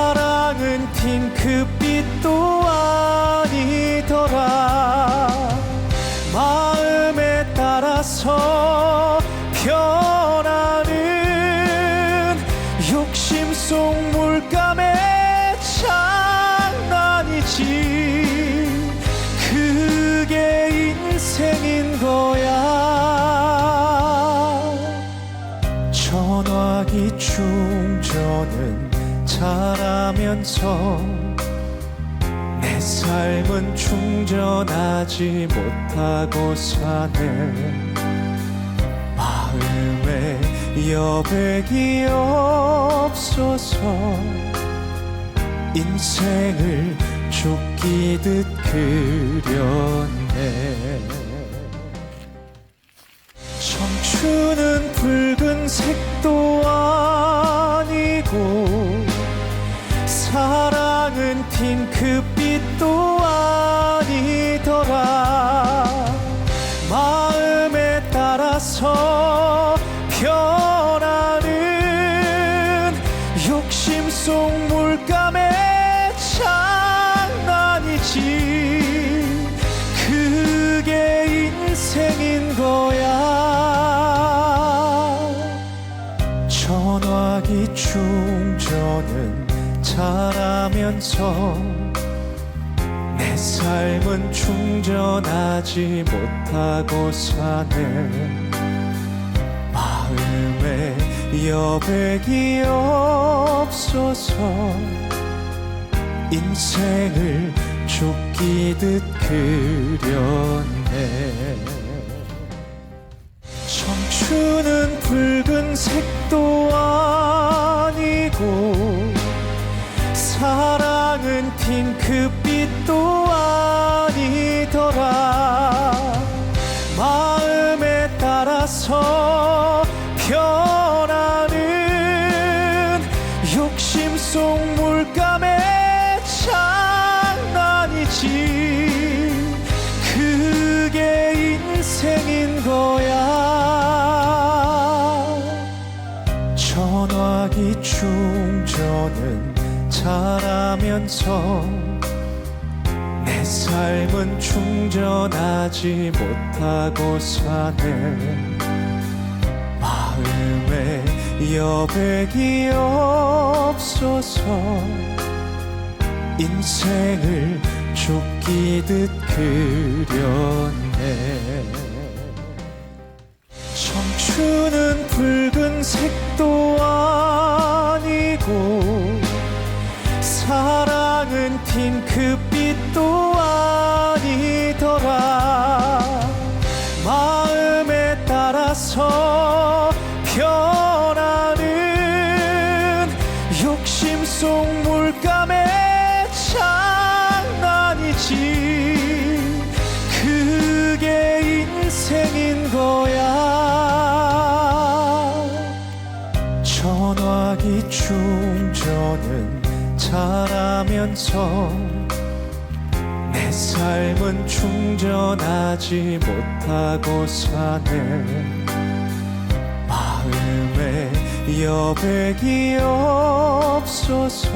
사랑은 핑크빛도 아니더라. 마음에 따라서 변하는 욕심 속 물감의 장난이지. 그게 인생인 거야. 전화기 충전은 잘 하면서 내 삶은 충전하지 못하고 사네. 마음에 여백이 없어서 인생을 쫓기듯 그렸네. 청춘은 붉은 색도 아니고 핑크빛도 아니더라. 마음에 따라서 변하는 욕심 속 물감의 장난이지. 그게 인생인 거야. 전화기 충전은 잘하면서 내 삶은 충전하지 못하고 사네. 마음에 여백이 없어서 인생을 쫓기듯 그렸네. 청춘은 붉은 색도 아니고 사랑은 핑크빛도 아니더라. 마음에 따라서 변하는 욕심 속 물감의 장난이지. 그게 인생인 거야. 전화기 충전은 잘하면서 내 삶은 충전하지 못하고 사네. 마음에 여백이 없어서 인생을 쫓기듯 그렸네. 청춘은 붉은 색도 아니고 사랑은 핑크빛도 아니더라. 마음에 따라서 변하는 욕심 속 물감의 장난이지. 그게 인생인 거야. 전화기 충전은 잘하면서 내 삶은 충전하지 못하고 사네. 마음에 여백이 없어서